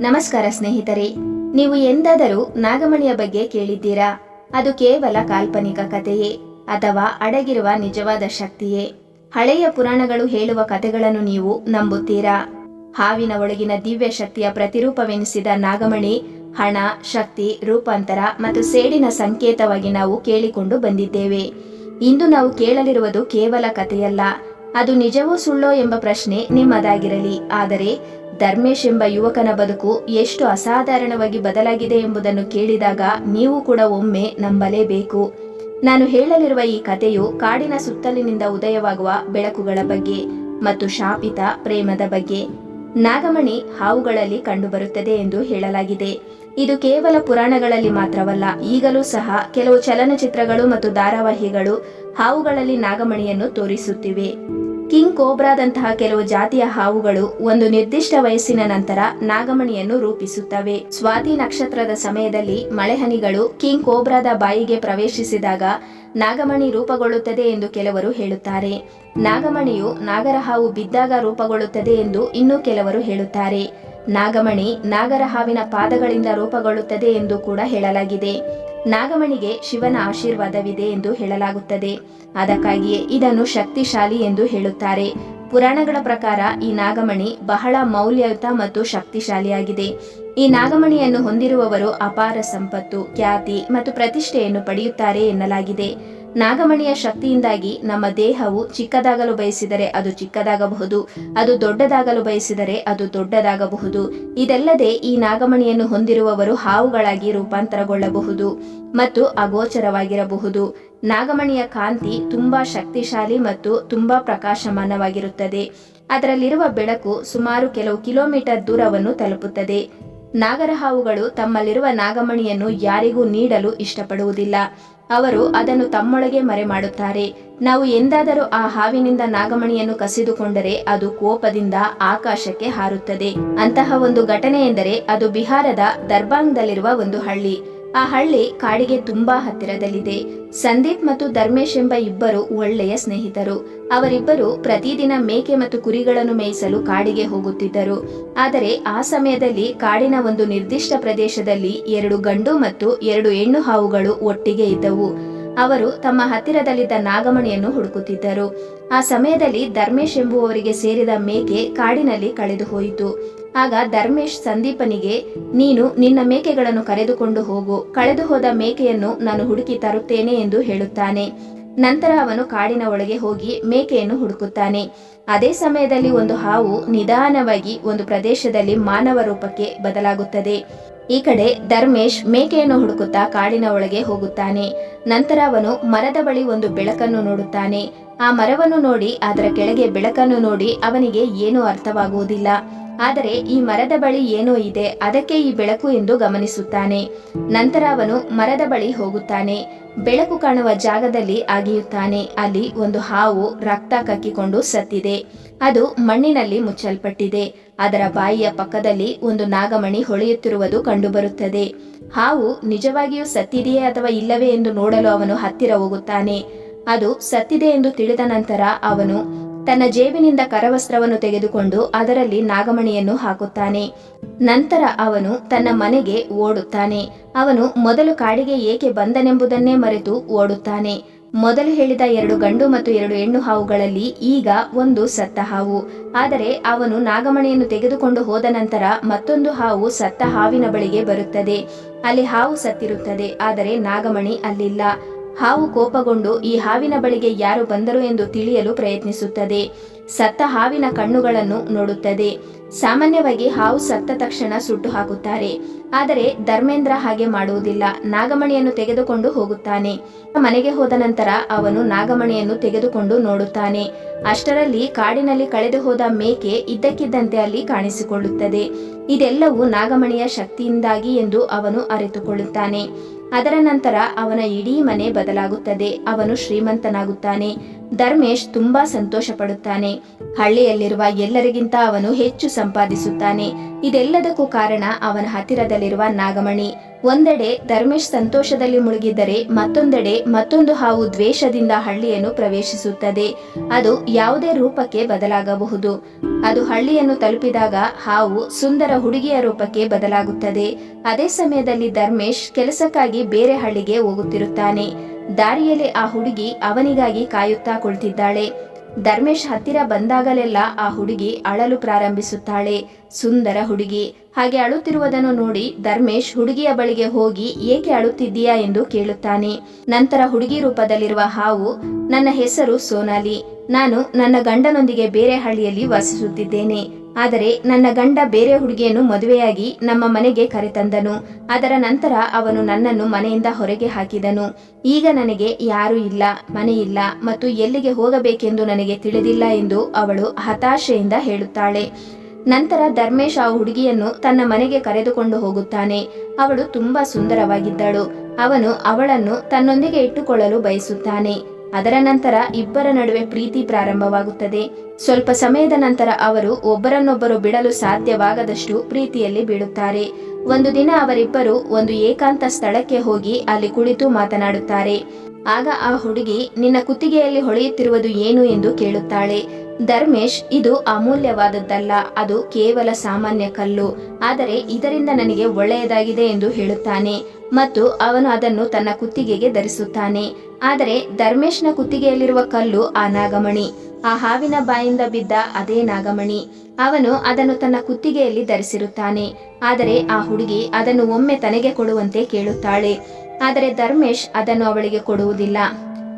ನಮಸ್ಕಾರ ಸ್ನೇಹಿತರೆ, ನೀವು ಎಂದಾದರೂ ನಾಗಮಣಿಯ ಬಗ್ಗೆ ಕೇಳಿದ್ದೀರಾ? ಅದು ಕೇವಲ ಕಾಲ್ಪನಿಕ ಕಥೆಯೇ ಅಥವಾ ಅಡಗಿರುವ ನಿಜವಾದ ಶಕ್ತಿಯೇ? ಹಳೆಯ ಪುರಾಣಗಳು ಹೇಳುವ ಕಥೆಗಳನ್ನು ನೀವು ನಂಬುತ್ತೀರಾ? ಹಾವಿನ ಒಳಗಿನ ದಿವ್ಯ ಶಕ್ತಿಯ ಪ್ರತಿರೂಪವೆನಿಸಿದ ನಾಗಮಣಿ, ಹಣ, ಶಕ್ತಿ, ರೂಪಾಂತರ ಮತ್ತು ಸೇಡಿನ ಸಂಕೇತವಾಗಿ ನಾವು ಕೇಳಿಕೊಂಡು ಬಂದಿದ್ದೇವೆ. ಇಂದು ನಾವು ಕೇಳಲಿರುವುದು ಕೇವಲ ಕಥೆಯಲ್ಲ, ಅದು ನಿಜವೂ ಸುಳ್ಳೋ ಎಂಬ ಪ್ರಶ್ನೆ ನಿಮ್ಮದಾಗಿರಲಿ. ಆದರೆ ಧರ್ಮೇಶ್ ಎಂಬ ಯುವಕನ ಬದುಕು ಎಷ್ಟು ಅಸಾಧಾರಣವಾಗಿ ಬದಲಾಗಿದೆ ಎಂಬುದನ್ನು ಕೇಳಿದಾಗ ನೀವು ಕೂಡ ಒಮ್ಮೆ ನಂಬಲೇಬೇಕು. ನಾನು ಹೇಳಲಿರುವ ಈ ಕಥೆಯು ಕಾಡಿನ ಸುತ್ತಲಿನಿಂದ ಉದಯವಾಗುವ ಬೆಳಕುಗಳ ಬಗ್ಗೆ ಮತ್ತು ಶಾಪಿತ ಪ್ರೇಮದ ಬಗ್ಗೆ. ನಾಗಮಣಿ ಹಾವುಗಳಲ್ಲಿ ಕಂಡುಬರುತ್ತದೆ ಎಂದು ಹೇಳಲಾಗಿದೆ. ಇದು ಕೇವಲ ಪುರಾಣಗಳಲ್ಲಿ ಮಾತ್ರವಲ್ಲ, ಈಗಲೂ ಸಹ ಕೆಲವು ಚಲನಚಿತ್ರಗಳು ಮತ್ತು ಧಾರಾವಾಹಿಗಳು ಹಾವುಗಳಲ್ಲಿ ನಾಗಮಣಿಯನ್ನು ತೋರಿಸುತ್ತಿವೆ. ಕಿಂಗ್ ಕೋಬ್ರಾದಂತಹ ಕೆಲವು ಜಾತಿಯ ಹಾವುಗಳು ಒಂದು ನಿರ್ದಿಷ್ಟ ವಯಸ್ಸಿನ ನಂತರ ನಾಗಮಣಿಯನ್ನು ರೂಪಿಸುತ್ತವೆ. ಸ್ವಾತಿ ನಕ್ಷತ್ರದ ಸಮಯದಲ್ಲಿ ಮಳೆಹನಿಗಳು ಕಿಂಗ್ ಕೋಬ್ರಾದ ಬಾಯಿಗೆ ಪ್ರವೇಶಿಸಿದಾಗ ನಾಗಮಣಿ ರೂಪಗೊಳ್ಳುತ್ತದೆ ಎಂದು ಕೆಲವರು ಹೇಳುತ್ತಾರೆ. ನಾಗಮಣಿಯು ನಾಗರಹಾವು ಬಿದ್ದಾಗ ರೂಪಗೊಳ್ಳುತ್ತದೆ ಎಂದು ಇನ್ನೂ ಕೆಲವರು ಹೇಳುತ್ತಾರೆ. ನಾಗಮಣಿ ನಾಗರ ಹಾವಿನ ಪಾದಗಳಿಂದ ರೂಪಗೊಳ್ಳುತ್ತದೆ ಎಂದು ಕೂಡ ಹೇಳಲಾಗಿದೆ. ನಾಗಮಣಿಗೆ ಶಿವನ ಆಶೀರ್ವಾದವಿದೆ ಎಂದು ಹೇಳಲಾಗುತ್ತದೆ. ಅದಕ್ಕಾಗಿಯೇ ಇದನ್ನು ಶಕ್ತಿಶಾಲಿ ಎಂದು ಹೇಳುತ್ತಾರೆ. ಪುರಾಣಗಳ ಪ್ರಕಾರ ಈ ನಾಗಮಣಿ ಬಹಳ ಮೌಲ್ಯಯುತ ಮತ್ತು ಶಕ್ತಿಶಾಲಿಯಾಗಿದೆ. ಈ ನಾಗಮಣಿಯನ್ನು ಹೊಂದಿರುವವರು ಅಪಾರ ಸಂಪತ್ತು, ಖ್ಯಾತಿ ಮತ್ತು ಪ್ರತಿಷ್ಠೆಯನ್ನು ಪಡೆಯುತ್ತಾರೆ ಎನ್ನಲಾಗಿದೆ. ನಾಗಮಣಿಯ ಶಕ್ತಿಯಿಂದಾಗಿ ನಮ್ಮ ದೇಹವು ಚಿಕ್ಕದಾಗಲು ಬಯಸಿದರೆ ಅದು ಚಿಕ್ಕದಾಗಬಹುದು, ಅದು ದೊಡ್ಡದಾಗಲು ಬಯಸಿದರೆ ಅದು ದೊಡ್ಡದಾಗಬಹುದು. ಇದಲ್ಲದೆ ಈ ನಾಗಮಣಿಯನ್ನು ಹೊಂದಿರುವವರು ಹಾವುಗಳಾಗಿ ರೂಪಾಂತರಗೊಳ್ಳಬಹುದು ಮತ್ತು ಅಗೋಚರವಾಗಿರಬಹುದು. ನಾಗಮಣಿಯ ಕಾಂತಿ ತುಂಬಾ ಶಕ್ತಿಶಾಲಿ ಮತ್ತು ತುಂಬಾ ಪ್ರಕಾಶಮಾನವಾಗಿರುತ್ತದೆ. ಅದರಲ್ಲಿರುವ ಬೆಳಕು ಸುಮಾರು ಕೆಲವು ಕಿಲೋಮೀಟರ್ ದೂರವನ್ನು ತಲುಪುತ್ತದೆ. ನಾಗರಹಾವುಗಳು ತಮ್ಮಲ್ಲಿರುವ ನಾಗಮಣಿಯನ್ನು ಯಾರಿಗೂ ನೀಡಲು ಇಷ್ಟಪಡುವುದಿಲ್ಲ. ಅವರು ಅದನ್ನು ತಮ್ಮೊಳಗೆ ಮರೆ ಮಾಡುತ್ತಾರೆ ನಾವು ಎಂದಾದರೂ ಆ ಹಾವಿನಿಂದ ನಾಗಮಣಿಯನ್ನು ಕಸಿದುಕೊಂಡರೆ ಅದು ಕೋಪದಿಂದ ಆಕಾಶಕ್ಕೆ ಹಾರುತ್ತದೆ. ಅಂತಹ ಒಂದು ಘಟನೆ ಎಂದರೆ ಅದು ಬಿಹಾರದ ದರ್ಬಾಂಗ್ದಲ್ಲಿರುವ ಒಂದು ಹಳ್ಳಿ. ಆ ಹಳ್ಳಿ ಕಾಡಿಗೆ ತುಂಬಾ ಹತ್ತಿರದಲ್ಲಿದೆ. ಸಂದೀಪ್ ಮತ್ತು ಧರ್ಮೇಶ್ ಎಂಬ ಇಬ್ಬರು ಒಳ್ಳೆಯ ಸ್ನೇಹಿತರು. ಅವರಿಬ್ಬರು ಪ್ರತಿದಿನ ಮೇಕೆ ಮತ್ತು ಕುರಿಗಳನ್ನು ಮೇಯಿಸಲು ಕಾಡಿಗೆ ಹೋಗುತ್ತಿದ್ದರು. ಆದರೆ ಆ ಸಮಯದಲ್ಲಿ ಕಾಡಿನ ಒಂದು ನಿರ್ದಿಷ್ಟ ಪ್ರದೇಶದಲ್ಲಿ ಎರಡು ಗಂಡು ಮತ್ತು ಎರಡು ಹೆಣ್ಣು ಹಾವುಗಳು ಒಟ್ಟಿಗೆ ಇದ್ದವು. ಅವರು ತಮ್ಮ ಹತ್ತಿರದಲ್ಲಿದ್ದ ನಾಗಮಣಿಯನ್ನು ಹುಡುಕುತ್ತಿದ್ದರು. ಆ ಸಮಯದಲ್ಲಿ ಧರ್ಮೇಶ್ ಎಂಬುವವರಿಗೆ ಸೇರಿದ ಮೇಕೆ ಕಾಡಿನಲ್ಲಿ ಕಳೆದು ಹೋಯಿತು ಆಗ ಧರ್ಮೇಶ್ ಸಂದೀಪನಿಗೆ, ನೀನು ನಿನ್ನ ಮೇಕೆಗಳನ್ನು ಕರೆದುಕೊಂಡು ಹೋಗು, ಕಳೆದು ಹೋದ ಮೇಕೆಯನ್ನು ನಾನು ಹುಡುಕಿ ತರುತ್ತೇನೆ ಎಂದು ಹೇಳುತ್ತಾನೆ. ನಂತರ ಅವನು ಕಾಡಿನ ಒಳಗೆ ಹೋಗಿ ಮೇಕೆಯನ್ನು ಹುಡುಕುತ್ತಾನೆ. ಅದೇ ಸಮಯದಲ್ಲಿ ಒಂದು ಹಾವು ನಿಧಾನವಾಗಿ ಒಂದು ಪ್ರದೇಶದಲ್ಲಿ ಮಾನವ ರೂಪಕ್ಕೆ ಬದಲಾಗುತ್ತದೆ. ಈ ಕಡೆ ಧರ್ಮೇಶ್ ಮೇಕೆಯನ್ನು ಹುಡುಕುತ್ತಾ ಕಾಡಿನ ಒಳಗೆ ಹೋಗುತ್ತಾನೆ. ನಂತರ ಅವನು ಮರದ ಬಳಿ ಒಂದು ಬೆಳಕನ್ನು ನೋಡುತ್ತಾನೆ. ಆ ಮರವನ್ನು ನೋಡಿ, ಅದರ ಕೆಳಗೆ ಬೆಳಕನ್ನು ನೋಡಿ ಅವನಿಗೆ ಏನೂ ಅರ್ಥವಾಗುವುದಿಲ್ಲ. ಆದರೆ ಈ ಮರದ ಬಳಿ ಏನೋ ಇದೆ, ಅದಕ್ಕೆ ಈ ಬೆಳಕು ಎಂದು ಗಮನಿಸುತ್ತಾನೆ. ನಂತರ ಅವನು ಮರದ ಬಳಿ ಹೋಗುತ್ತಾನೆ. ಬೆಳಕು ಕಾಣುವ ಜಾಗದಲ್ಲಿ ಅಗಿಯುತ್ತಾನೆ. ಅಲ್ಲಿ ಒಂದು ಹಾವು ರಕ್ತ ಕಕ್ಕಿಕೊಂಡು ಸತ್ತಿದೆ. ಅದು ಮಣ್ಣಿನಲ್ಲಿ ಮುಚ್ಚಲ್ಪಟ್ಟಿದೆ. ಅದರ ಬಾಯಿಯ ಪಕ್ಕದಲ್ಲಿ ಒಂದು ನಾಗಮಣಿ ಹೊಳೆಯುತ್ತಿರುವುದು ಕಂಡುಬರುತ್ತದೆ. ಹಾವು ನಿಜವಾಗಿಯೂ ಸತ್ತಿದೆಯೇ ಅಥವಾ ಇಲ್ಲವೇ ಎಂದು ನೋಡಲು ಅವನು ಹತ್ತಿರ ಹೋಗುತ್ತಾನೆ. ಅದು ಸತ್ತಿದೆ ಎಂದು ತಿಳಿದ ನಂತರ ಅವನು ತನ್ನ ಜೇಬಿನಿಂದ ಕರವಸ್ತ್ರವನ್ನು ತೆಗೆದುಕೊಂಡು ಅದರಲ್ಲಿ ನಾಗಮಣಿಯನ್ನು ಹಾಕುತ್ತಾನೆ. ನಂತರ ಅವನು ತನ್ನ ಮನೆಗೆ ಓಡುತ್ತಾನೆ. ಅವನು ಮೊದಲು ಕಾಡಿಗೆ ಏಕೆ ಬಂದನೆಂಬುದನ್ನೇ ಮರೆತು ಓಡುತ್ತಾನೆ. ಮೊದಲು ಹೇಳಿದ ಎರಡು ಗಂಡು ಮತ್ತು ಎರಡು ಹೆಣ್ಣು ಹಾವುಗಳಲ್ಲಿ ಈಗ ಒಂದು ಸತ್ತ ಹಾವು. ಆದರೆ ಅವನು ನಾಗಮಣಿಯನ್ನು ತೆಗೆದುಕೊಂಡು ಹೋದ ನಂತರ ಮತ್ತೊಂದು ಹಾವು ಸತ್ತ ಹಾವಿನ ಬಳಿಗೆ ಬರುತ್ತದೆ. ಅಲ್ಲಿ ಹಾವು ಸತ್ತಿರುತ್ತದೆ, ಆದರೆ ನಾಗಮಣಿ ಅಲ್ಲಿಲ್ಲ. ಹಾವು ಕೋಪಗೊಂಡು ಈ ಹಾವಿನ ಬಳಿಗೆ ಯಾರು ಬಂದರು ಎಂದು ತಿಳಿಯಲು ಪ್ರಯತ್ನಿಸುತ್ತದೆ. ಸತ್ತ ಹಾವಿನ ಕಣ್ಣುಗಳನ್ನು ನೋಡುತ್ತದೆ. ಸಾಮಾನ್ಯವಾಗಿ ಹಾವು ಸತ್ತ ತಕ್ಷಣ ಸುಟ್ಟು ಹಾಕುತ್ತಾರೆ. ಆದರೆ ಧರ್ಮೇಂದ್ರ ಹಾಗೆ ಮಾಡುವುದಿಲ್ಲ. ನಾಗಮಣಿಯನ್ನು ತೆಗೆದುಕೊಂಡು ಹೋಗುತ್ತಾನೆ. ಮನೆಗೆ ಹೋದ ನಂತರ ಅವನು ನಾಗಮಣಿಯನ್ನು ತೆಗೆದುಕೊಂಡು ನೋಡುತ್ತಾನೆ. ಅಷ್ಟರಲ್ಲಿ ಕಾಡಿನಲ್ಲಿ ಕಳೆದು ಹೋದ ಮೇಕೆ ಇದ್ದಕ್ಕಿದ್ದಂತೆ ಅಲ್ಲಿ ಕಾಣಿಸಿಕೊಳ್ಳುತ್ತದೆ. ಇದೆಲ್ಲವೂ ನಾಗಮಣಿಯ ಶಕ್ತಿಯಿಂದಾಗಿ ಎಂದು ಅವನು ಅರಿತುಕೊಳ್ಳುತ್ತಾನೆ. ಅದರ ನಂತರ ಅವನ ಇಡೀ ಮನೆ ಬದಲಾಗುತ್ತದೆ. ಅವನು ಶ್ರೀಮಂತನಾಗುತ್ತಾನೆ. ಧರ್ಮೇಶ್ ತುಂಬಾ ಸಂತೋಷ ಪಡುತ್ತಾನೆ ಹಳ್ಳಿಯಲ್ಲಿರುವ ಎಲ್ಲರಿಗಿಂತ ಅವನು ಹೆಚ್ಚು ಸಂಪಾದಿಸುತ್ತಾನೆ. ಇದೆಲ್ಲದಕ್ಕೂ ಕಾರಣ ಅವನ ಹತ್ತಿರದಲ್ಲಿರುವ ನಾಗಮಣಿ. ಒಂದೆಡೆ ಧರ್ಮೇಶ್ ಸಂತೋಷದಲ್ಲಿ ಮುಳುಗಿದ್ದರೆ ಮತ್ತೊಂದೆಡೆ ಮತ್ತೊಂದು ಹಾವು ದ್ವೇಷದಿಂದ ಹಳ್ಳಿಯನ್ನು ಪ್ರವೇಶಿಸುತ್ತದೆ. ಅದು ಯಾವುದೇ ರೂಪಕ್ಕೆ ಬದಲಾಗಬಹುದು. ಅದು ಹಳ್ಳಿಯನ್ನು ತಲುಪಿದಾಗ ಹಾವು ಸುಂದರ ಹುಡುಗಿಯ ರೂಪಕ್ಕೆ ಬದಲಾಗುತ್ತದೆ. ಅದೇ ಸಮಯದಲ್ಲಿ ಧರ್ಮೇಶ್ ಕೆಲಸಕ್ಕಾಗಿ ಬೇರೆ ಹಳ್ಳಿಗೆ ಹೋಗುತ್ತಿರುತ್ತಾನೆ. ದಾರಿಯಲ್ಲಿ ಆ ಹುಡುಗಿ ಅವನಿಗಾಗಿ ಕಾಯುತ್ತಾ ಕುಳಿತಿದ್ದಾಳೆ. ಧರ್ಮೇಶ್ ಹತ್ತಿರ ಬಂದಾಗಲೆಲ್ಲ ಆ ಹುಡುಗಿ ಅಳಲು ಪ್ರಾರಂಭಿಸುತ್ತಾಳೆ. ಸುಂದರ ಹುಡುಗಿ. ಹಾಗೆ ಅಳುತ್ತಿರುವುದನ್ನು ನೋಡಿ ಧರ್ಮೇಶ್ ಹುಡುಗಿಯ ಬಳಿಗೆ ಹೋಗಿ ಏಕೆ ಅಳುತ್ತಿದ್ದೀಯಾ ಎಂದು ಕೇಳುತ್ತಾನೆ. ನಂತರ ಹುಡುಗಿ ರೂಪದಲ್ಲಿರುವ ಹಾವು, ನನ್ನ ಹೆಸರು ಸೋನಾಲಿ. ನಾನು ನನ್ನ ಗಂಡನೊಂದಿಗೆ ಬೇರೆ ಹಳ್ಳಿಯಲ್ಲಿ ವಾಸಿಸುತ್ತಿದ್ದೇನೆ. ಆದರೆ ನನ್ನ ಗಂಡ ಬೇರೆ ಹುಡುಗಿಯನ್ನು ಮದುವೆಯಾಗಿ ನಮ್ಮ ಮನೆಗೆ ಕರೆತಂದನು. ಅದರ ನಂತರ ಅವನು ನನ್ನನ್ನು ಮನೆಯಿಂದ ಹೊರಗೆ ಹಾಕಿದನು. ಈಗ ನನಗೆ ಯಾರೂ ಇಲ್ಲ, ಮನೆಯಿಲ್ಲ ಮತ್ತು ಎಲ್ಲಿಗೆ ಹೋಗಬೇಕೆಂದು ನನಗೆ ತಿಳಿದಿಲ್ಲ ಎಂದು ಅವಳು ಹತಾಶೆಯಿಂದ ಹೇಳುತ್ತಾಳೆ. ನಂತರ ಧರ್ಮೇಶ್ ಆ ಹುಡುಗಿಯನ್ನು ತನ್ನ ಮನೆಗೆ ಕರೆದುಕೊಂಡು ಹೋಗುತ್ತಾನೆ. ಅವಳು ತುಂಬಾ ಸುಂದರವಾಗಿದ್ದಳು. ಅವನು ಅವಳನ್ನು ತನ್ನೊಂದಿಗೆ ಇಟ್ಟುಕೊಳ್ಳಲು ಬಯಸುತ್ತಾನೆ. ಅದರ ನಂತರ ಇಬ್ಬರ ನಡುವೆ ಪ್ರೀತಿ ಪ್ರಾರಂಭವಾಗುತ್ತದೆ. ಸ್ವಲ್ಪ ಸಮಯದ ನಂತರ ಅವರು ಒಬ್ಬರನ್ನೊಬ್ಬರು ಬಿಡಲು ಸಾಧ್ಯವಾಗದಷ್ಟು ಪ್ರೀತಿಯಲ್ಲಿ ಬೀಳುತ್ತಾರೆ. ಒಂದು ದಿನ ಅವರಿಬ್ಬರು ಒಂದು ಏಕಾಂತ ಸ್ಥಳಕ್ಕೆ ಹೋಗಿ ಅಲ್ಲಿ ಕುಳಿತು ಮಾತನಾಡುತ್ತಾರೆ. ಆಗ ಆ ಹುಡುಗಿ, ನಿನ್ನ ಕುತ್ತಿಗೆಯಲ್ಲಿ ಹೊಳೆಯುತ್ತಿರುವುದು ಏನು ಎಂದು ಕೇಳುತ್ತಾಳೆ. ಧರ್ಮೇಶ್, ಇದು ಅಮೂಲ್ಯವಾದದ್ದಲ್ಲ, ಅದು ಕೇವಲ ಸಾಮಾನ್ಯ ಕಲ್ಲು. ಆದರೆ ಇದರಿಂದ ನನಗೆ ಒಳ್ಳೆಯದಾಗಿದೆ ಎಂದು ಹೇಳುತ್ತಾನೆ ಮತ್ತು ಅವನು ಅದನ್ನು ತನ್ನ ಕುತ್ತಿಗೆಗೆ ಧರಿಸುತ್ತಾನೆ. ಆದರೆ ಧರ್ಮೇಶ್ನ ಕುತ್ತಿಗೆಯಲ್ಲಿರುವ ಕಲ್ಲು ಆ ನಾಗಮಣಿ. ಆ ಹಾವಿನ ಬಾಯಿಂದ ಬಿದ್ದ ಅದೇ ನಾಗಮಣಿ. ಅವನು ಅದನ್ನು ತನ್ನ ಕುತ್ತಿಗೆಯಲ್ಲಿ ಧರಿಸಿರುತ್ತಾನೆ. ಆದರೆ ಆ ಹುಡುಗಿ ಅದನ್ನು ಒಮ್ಮೆ ತನಗೆ ಕೊಡುವಂತೆ ಕೇಳುತ್ತಾಳೆ. ಆದರೆ ಧರ್ಮೇಶ್ ಅದನ್ನು ಅವಳಿಗೆ ಕೊಡುವುದಿಲ್ಲ.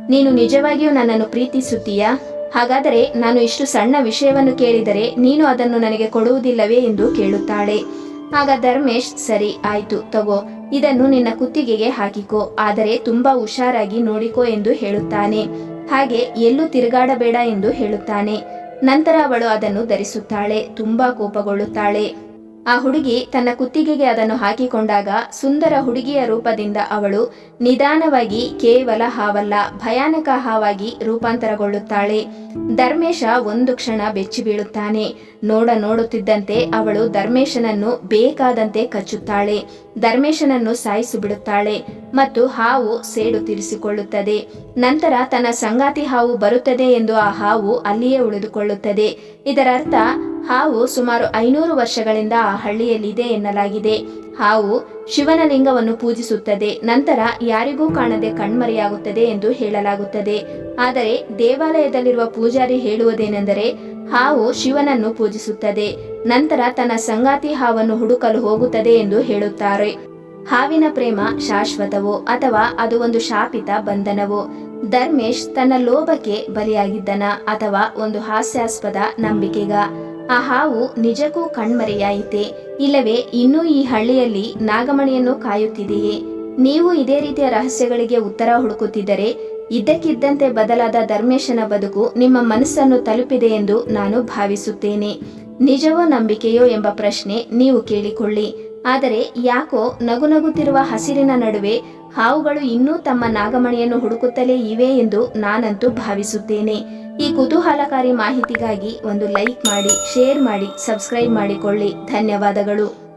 ನೀನು ನಿಜವಾಗಿಯೂ ನನ್ನನ್ನು ಪ್ರೀತಿಸುತ್ತೀಯಾ? ಹಾಗಾದರೆ ನಾನು ಇಷ್ಟು ಸಣ್ಣ ವಿಷಯವನ್ನು ಕೇಳಿದರೆ ನೀನು ಅದನ್ನು ನನಗೆ ಕೊಡುವುದಿಲ್ಲವೇ ಎಂದು ಕೇಳುತ್ತಾಳೆ. ಆಗ ಧರ್ಮೇಶ್, ಸರಿ, ಆಯಿತು, ತಗೋ, ಇದನ್ನು ನಿನ್ನ ಕುತ್ತಿಗೆಗೆ ಹಾಕಿಕೋ, ಆದರೆ ತುಂಬಾ ಹುಷಾರಾಗಿ ನೋಡಿಕೋ ಎಂದು ಹೇಳುತ್ತಾನೆ. ಹಾಗೆ ಎಲ್ಲೂ ತಿರುಗಾಡಬೇಡ ಎಂದು ಹೇಳುತ್ತಾನೆ. ನಂತರ ಅವಳು ಅದನ್ನು ಧರಿಸುತ್ತಾಳೆ, ತುಂಬಾ ಕೋಪಗೊಳ್ಳುತ್ತಾಳೆ. ಆ ಹುಡುಗಿ ತನ್ನ ಕುತ್ತಿಗೆಗೆ ಅದನ್ನು ಹಾಕಿಕೊಂಡಾಗ ಸುಂದರ ಹುಡುಗಿಯ ರೂಪದಿಂದ ಅವಳು ನಿಧಾನವಾಗಿ ಕೇವಲ ಹಾವಲ್ಲ, ಭಯಾನಕ ಹಾವಾಗಿ ರೂಪಾಂತರಗೊಳ್ಳುತ್ತಾಳೆ. ಧರ್ಮೇಶ ಒಂದು ಕ್ಷಣ ಬೆಚ್ಚಿ ಬೀಳುತ್ತಾನೆ. ನೋಡ ನೋಡುತ್ತಿದ್ದಂತೆ ಅವಳು ಧರ್ಮೇಶನನ್ನು ಬೇಕಾದಂತೆ ಕಚ್ಚುತ್ತಾಳೆ. ಧರ್ಮೇಶನನ್ನು ಸಾಯಿಸಿ ಬಿಡುತ್ತಾಳೆ ಮತ್ತು ಹಾವು ಸೇಡು ತೀರಿಸಿಕೊಳ್ಳುತ್ತದೆ. ನಂತರ ತನ್ನ ಸಂಗಾತಿ ಹಾವು ಬರುತ್ತದೆ ಎಂದು ಆ ಹಾವು ಅಲ್ಲಿಯೇ ಉಳಿದುಕೊಳ್ಳುತ್ತದೆ. ಇದರರ್ಥ ಹಾವು ಸುಮಾರು ಐನೂರು ವರ್ಷಗಳಿಂದ ಆ ಹಳ್ಳಿಯಲ್ಲಿದೆ ಎನ್ನಲಾಗಿದೆ. ಹಾವು ಶಿವನ ಲಿಂಗವನ್ನು ಪೂಜಿಸುತ್ತದೆ. ನಂತರ ಯಾರಿಗೂ ಕಾಣದೆ ಕಣ್ಮರೆಯಾಗುತ್ತದೆ ಎಂದು ಹೇಳಲಾಗುತ್ತದೆ. ಆದರೆ ದೇವಾಲಯದಲ್ಲಿರುವ ಪೂಜಾರಿ ಹೇಳುವುದೇನೆಂದರೆ, ಹಾವು ಶಿವನನ್ನು ಪೂಜಿಸುತ್ತದೆ. ನಂತರ ತನ್ನ ಸಂಗಾತಿ ಹಾವನ್ನು ಹುಡುಕಲು ಹೋಗುತ್ತದೆ ಎಂದು ಹೇಳುತ್ತಾರೆ. ಹಾವಿನ ಪ್ರೇಮ ಶಾಶ್ವತವೋ ಅಥವಾ ಅದು ಒಂದು ಶಾಪಿತ ಬಂಧನವೋ? ಧರ್ಮೇಶ್ ತನ್ನ ಲೋಭಕ್ಕೆ ಬಲಿಯಾಗಿದ್ದನ ಅಥವಾ ಒಂದು ಹಾಸ್ಯಾಸ್ಪದ ನಂಬಿಕೆಗ? ಆ ಹಾವು ನಿಜಕ್ಕೂ ಕಣ್ಮರೆಯಾಯಿತೆ? ಇಲ್ಲವೇ, ಇನ್ನೂ ಈ ಹಳ್ಳಿಯಲ್ಲಿ ನಾಗಮಣಿಯನ್ನು ಕಾಯುತ್ತಿದೆಯೇ? ನೀವು ಇದೇ ರೀತಿಯ ರಹಸ್ಯಗಳಿಗೆ ಉತ್ತರ ಹುಡುಕುತ್ತಿದ್ದರೆ, ಇದ್ದಕ್ಕಿದ್ದಂತೆ ಬದಲಾದ ಧರ್ಮೇಶನ ಬದುಕು ನಿಮ್ಮ ಮನಸ್ಸನ್ನು ತಲುಪಿದೆ ಎಂದು ನಾನು ಭಾವಿಸುತ್ತೇನೆ. ನಿಜವೋ ನಂಬಿಕೆಯೋ ಎಂಬ ಪ್ರಶ್ನೆ ನೀವು ಕೇಳಿಕೊಳ್ಳಿ. ಆದರೆ ಯಾಕೋ ನಗು ನಗುತ್ತಿರುವ ಹಸಿರಿನ ನಡುವೆ ಹಾವುಗಳು ಇನ್ನೂ ತಮ್ಮ ನಾಗಮಣಿಯನ್ನು ಹುಡುಕುತ್ತಲೇ ಇವೆ ಎಂದು ನಾನಂತೂ ಭಾವಿಸುತ್ತೇನೆ. ಈ ಕುತೂಹಲಕಾರಿ ಮಾಹಿತಿಗಾಗಿ ಒಂದು ಲೈಕ್ ಮಾಡಿ, ಶೇರ್ ಮಾಡಿ, ಸಬ್ಸ್ಕ್ರೈಬ್ ಮಾಡಿಕೊಳ್ಳಿ. ಧನ್ಯವಾದಗಳು.